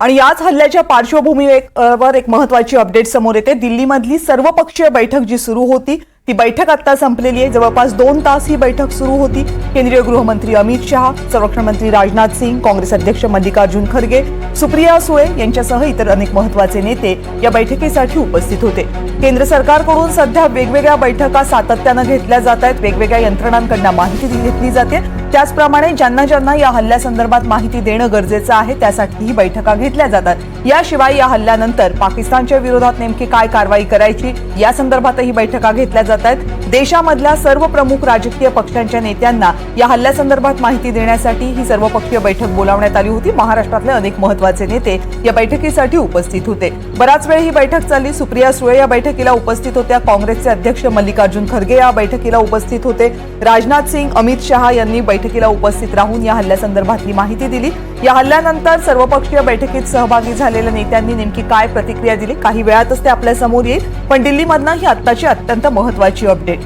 आणि याच हल्ल्याच्या पार्श्वभूमीवर एक महत्वाची अपडेट समोर येते. दिल्लीमधली सर्वपक्षीय बैठक जी सुरू होती ती बैठक आता संपलेली आहे. जवळपास दोन तास ही बैठक सुरू होती. केंद्रीय गृहमंत्री अमित शहा संरक्षण मंत्री राजनाथ सिंग काँग्रेस अध्यक्ष मल्लिकार्जुन खरगे सुप्रिया सुळे यांच्यासह इतर अनेक महत्त्वाचे नेते या बैठकीसाठी उपस्थित होते. केंद्र सरकारकडून सध्या वेगवेगळ्या बैठका सातत्यानं घेतल्या जात आहेत. वेगवेगळ्या यंत्रणांकडनं माहिती घेतली जाते. त्याचप्रमाणे ज्यांना ज्यांना या हल्ल्यासंदर्भात माहिती देणं गरजेचं आहे त्यासाठी ही बैठका घेतल्या जातात. याशिवाय या हल्ल्यानंतर पाकिस्तानच्या विरोधात नेमकी काय कारवाई करायची या संदर्भातही बैठका घेतल्या जात आहेत. देशामधल्या सर्व प्रमुख राजकीय पक्षांच्या नेत्यांना या हल्ल्यासंदर्भात माहिती देण्यासाठी ही सर्वपक्षीय बैठक बोलावण्यात आली होती. महाराष्ट्रातले अनेक महत्त्वाचे नेते या बैठकीसाठी उपस्थित होते. बराच वेळ ही बैठक चालली. सुप्रिया सुळे या बैठकीला उपस्थित होत्या. काँग्रेसचे अध्यक्ष मल्लिकार्जुन खरगे या बैठकीला उपस्थित होते. राजनाथ सिंग अमित शहा यांनी बैठकीला उपस्थित राहून या हल्ल्यासंदर्भातली माहिती दिली. या हल्ल्यानंतर सर्वपक्षीय बैठकीत सहभागी झालेल्या नेत्यांनी नेमकी काय प्रतिक्रिया दिली? काही वेळातच ते आपल्यासमोर येईल. पण दिल्लीमधनं ही आत्ताची अत्यंत महत्वाची अपडेट.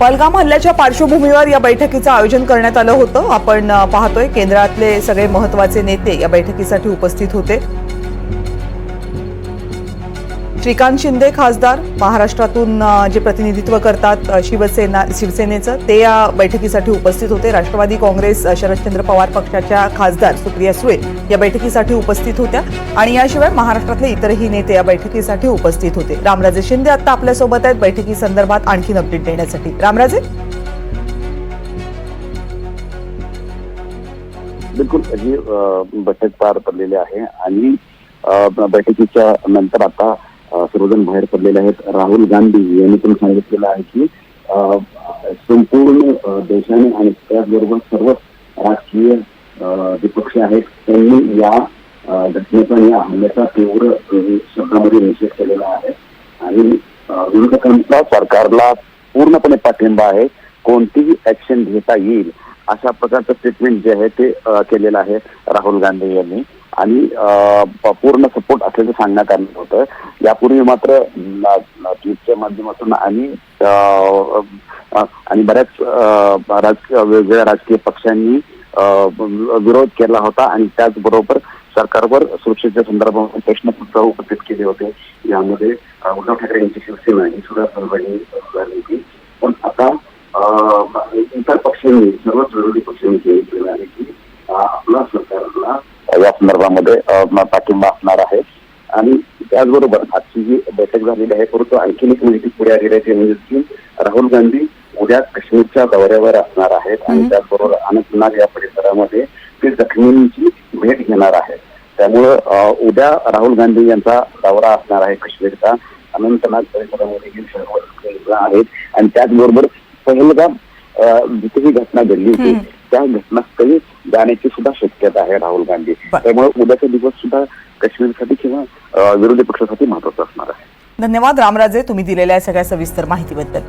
पलगाम हल्ल्याच्या पार्श्वभूमीवर या बैठकीचं आयोजन करण्यात आलं होतं. आपण पाहतोय केंद्रातले सगळे महत्त्वाचे नेते या बैठकीसाठी उपस्थित होते. श्रीकांत शिंदे खासदार महाराष्ट्रातून जे प्रतिनिधित्व करतात शिवसेना शिवसेनेचं ते या बैठकीसाठी उपस्थित होते. राष्ट्रवादी काँग्रेस शरदचंद्र पवार पक्षाच्या खासदार सुप्रिया सुळे या बैठकीसाठी उपस्थित होत्या आणि याशिवाय महाराष्ट्रातले इतरही नेते या बैठकीसाठी उपस्थित होते. रामराजे शिंदे आता आपल्यासोबत आहेत. बैठकी संदर्भात आणखीन अपडेट देण्यासाठी. रामराजे? बिलकुल ही बैठक पार पडलेली आहे आणि बैठकीच्या नंतर आता सर्वजण बाहेर पडलेले आहेत. राहुल गांधी यांनी पण सांगितलेलं आहे की संपूर्ण देशाने आणि त्याचबरोबर सर्व राजकीय जे पक्ष आहेत त्यांनी या घटनेचा या हल्ल्याचा तीव्र शब्दामध्ये निषेध केलेला आहे. आणि विरोधकांचा सरकारला पूर्णपणे पाठिंबा आहे. कोणतीही ऍक्शन घेता येईल अशा प्रकारचं स्टेटमेंट जे आहे ते केलेलं आहे राहुल गांधी यांनी. आणि प- पूर्ण सपोर्ट असल्याचं सांगण्यात आलं होतं. यापूर्वी मात्र ट्विटच्या माध्यमातून आणि आणि बऱ्याच राजकीय वेगवेगळ्या राजकीय पक्षांनी विरोध केला होता आणि त्याचबरोबर सरकारवर सुरक्षेच्या संदर्भामध्ये प्रश्न सुद्धा उपस्थित केले होते. यामध्ये उद्धव ठाकरे यांची शिवसेना ही सुद्धा सहभागी झाली होती. पण आता इतर पक्षांनी सर्वच विरोधी पक्षांनी सांगितलेलं आहे की या संदर्भामध्ये पाठिंबा असणार आहे. आणि त्याचबरोबर आजची जी बैठक झालेली आहे परंतु आणखीन एक माहिती पुढे आलेली आहे ती म्हणजे की राहुल गांधी उद्या काश्मीरच्या दौऱ्यावर असणार आहेत. आणि. त्याचबरोबर अनंतनाग या परिसरामध्ये ते जखमींची भेट घेणार आहेत. त्यामुळं उद्या राहुल गांधी यांचा दौरा असणार आहे काश्मीरचा. अनंतनाग परिसरामध्ये हे आहेत. आणि त्याचबरोबर पहिलगाम अ, जिथे ही घटना घडली होती. त्या घटनास्थळी जाण्याची सुद्धा शक्यता आहे राहुल गांधी. त्यामुळे उद्याचा दिवस सुद्धा काश्मीरसाठी किंवा विरोधी पक्षासाठी महत्त्वाचा असणार आहे. धन्यवाद रामराजे. तुम्ही दिलेल्या सगळ्या सविस्तर माहितीबद्दल.